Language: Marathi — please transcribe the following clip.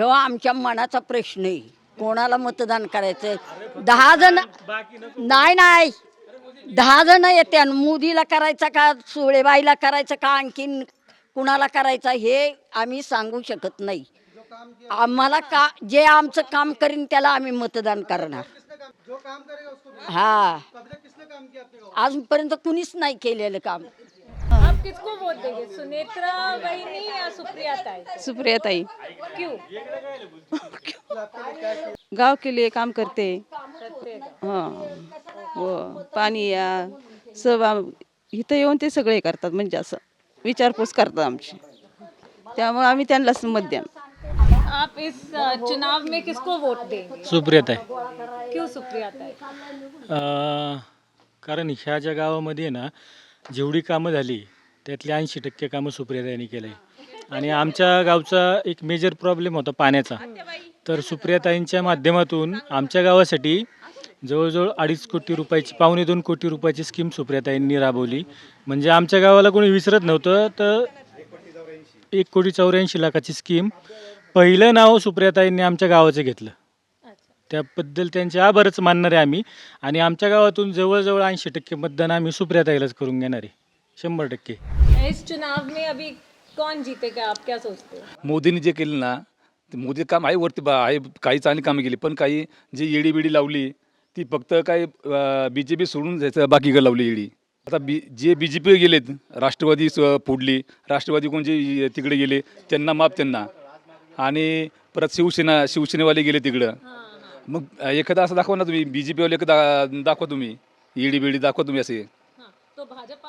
ह्यो आमच्या मनाचा प्रश्न आहे. कोणाला मतदान करायचं दहा जण नाही नाही. दहा जण येते मोदीला करायचा का सुळेबाईला करायचं का आणखीन कुणाला करायचा हे आम्ही सांगू शकत नाही. आम्हाला का जे आमचं काम करीन त्याला आम्ही मतदान करणार. हा. अजूनपर्यंत कुणीच नाही केलेलं काम. किसको वोट देंगे? सुनेत्रा बहनी या सुप्रिया ताई? सुप्रियाताई क्यों? गांव के लिए काम करते हैं। हां व पाणी या सब आम- इथं येऊन ते सगळे करतात म्हणजे असं विचारपूस करतात आमची. त्यामुळे आम्ही त्यांनाच मत द्या. आप इस अ, चुनाव में किसको वोट देंगे सुप्रियता आहे क्यों सुप्रिया ताई? अं, कारण ह्या ज्या गावामध्ये ना जेवढी कामं झाली त्यातले ऐंशी टक्के कामं सुप्रियाताईंनी केलं. आहे आणि आमच्या गावचा एक मेजर प्रॉब्लेम होता पाण्याचा. तर सुप्रियाताईंच्या माध्यमातून आमच्या गावासाठी जवळजवळ अडीच कोटी रुपयाची पावणे दोन कोटी रुपयाची स्कीम सुप्रियाताईंनी राबवली. म्हणजे आमच्या गावाला कोणी विसरत नव्हतं तर एक कोटी चौऱ्याऐंशी लाखाची स्कीम पहिलं नाव सुप्रियाताईंनी आमच्या गावाचं घेतलं. त्याबद्दल त्यांचे आभारच मानणार आहे आम्ही. आणि आमच्या गावातून जवळजवळ ऐंशी टक्के मतदान आम्ही सुप्रियाताईलाच करून घेणार. आहे शंभर टक्के. इस चुनाव में अभी कौन जीतेगा आप क्या सोचते हो? मोदींनी जे केलं ना ते मोदी काम आहे वरती बा आहे काही चांगली कामं केली पण काही जी येडी बिडी लावली ती फक्त काय बी जे पी सोडून जायचं बाकी ग लावली येडी आता B J B J P गेलेत राष्ट्रवादी स- फोडली राष्ट्रवादी कोण जे तिकडे गेले त्यांना माफ त्यांना. आणि परत शिवसेना शिवसेनेवाले गेले तिकडं. मग एखादा असं दाखवा ना तुम्ही बी जे पीवाले दाखवा तुम्ही ईडी बिडी दाखवा तुम्ही असे. तो भाजपा